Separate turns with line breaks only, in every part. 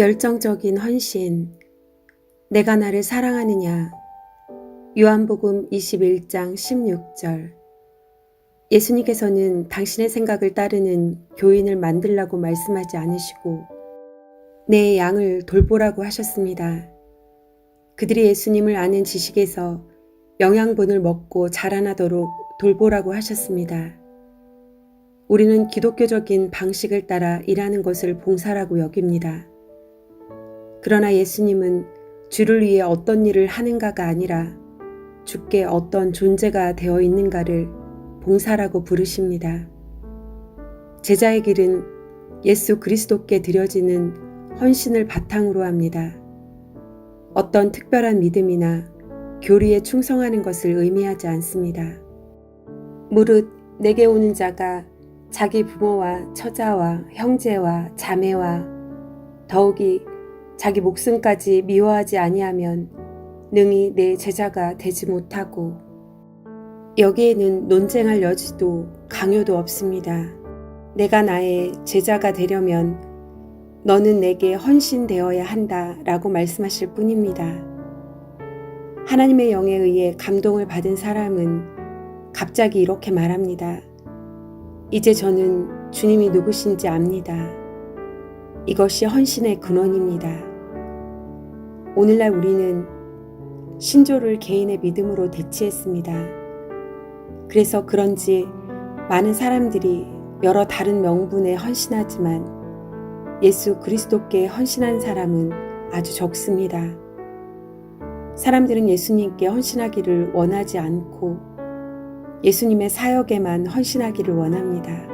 열정적인 헌신. 내가 나를 사랑하느냐. 요한복음 21장 16절. 예수님께서는 당신의 생각을 따르는 교인을 만들라고 말씀하지 않으시고 내 양을 돌보라고 하셨습니다. 그들이 예수님을 아는 지식에서 영양분을 먹고 자라나도록 돌보라고 하셨습니다. 우리는 기독교적인 방식을 따라 일하는 것을 봉사라고 여깁니다. 그러나 예수님은 주를 위해 어떤 일을 하는가가 아니라 주께 어떤 존재가 되어 있는가를 봉사라고 부르십니다. 제자의 길은 예수 그리스도께 드려지는 헌신을 바탕으로 합니다. 어떤 특별한 믿음이나 교리에 충성하는 것을 의미하지 않습니다. 무릇 내게 오는 자가 자기 부모와 처자와 형제와 자매와 더욱이 자기 목숨까지 미워하지 아니하면 능히 내 제자가 되지 못하고 여기에는 논쟁할 여지도 강요도 없습니다. 내가 나의 제자가 되려면 너는 내게 헌신되어야 한다 라고 말씀하실 뿐입니다. 하나님의 영에 의해 감동을 받은 사람은 갑자기 이렇게 말합니다. 이제 저는 주님이 누구신지 압니다. 이것이 헌신의 근원입니다. 오늘날 우리는 신조를 개인의 믿음으로 대체했습니다. 그래서 그런지 많은 사람들이 여러 다른 명분에 헌신하지만 예수 그리스도께 헌신한 사람은 아주 적습니다. 사람들은 예수님께 헌신하기를 원하지 않고 예수님의 사역에만 헌신하기를 원합니다.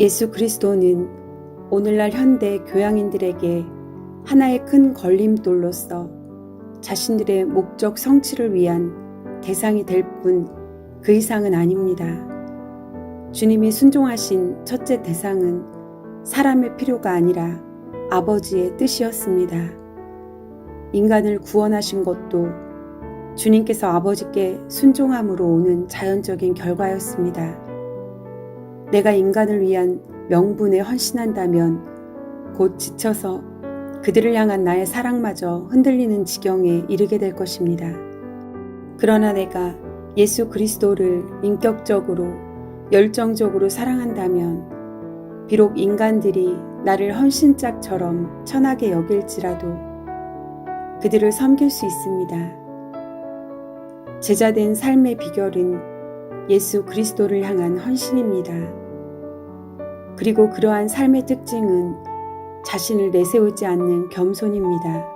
예수 그리스도는 오늘날 현대 교양인들에게 하나의 큰 걸림돌로서 자신들의 목적 성취를 위한 대상이 될 뿐 그 이상은 아닙니다. 주님이 순종하신 첫째 대상은 사람의 필요가 아니라 아버지의 뜻이었습니다. 인간을 구원하신 것도 주님께서 아버지께 순종함으로 오는 자연적인 결과였습니다. 내가 인간을 위한 명분에 헌신한다면 곧 지쳐서 그들을 향한 나의 사랑마저 흔들리는 지경에 이르게 될 것입니다. 그러나 내가 예수 그리스도를 인격적으로 열정적으로 사랑한다면 비록 인간들이 나를 헌신짝처럼 천하게 여길지라도 그들을 섬길 수 있습니다. 제자된 삶의 비결은 예수 그리스도를 향한 헌신입니다. 그리고 그러한 삶의 특징은 자신을 내세우지 않는 겸손입니다.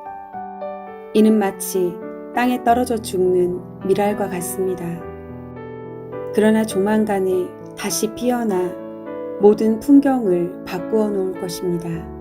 이는 마치 땅에 떨어져 죽는 미랄과 같습니다. 그러나 조만간에 다시 피어나 모든 풍경을 바꾸어 놓을 것입니다.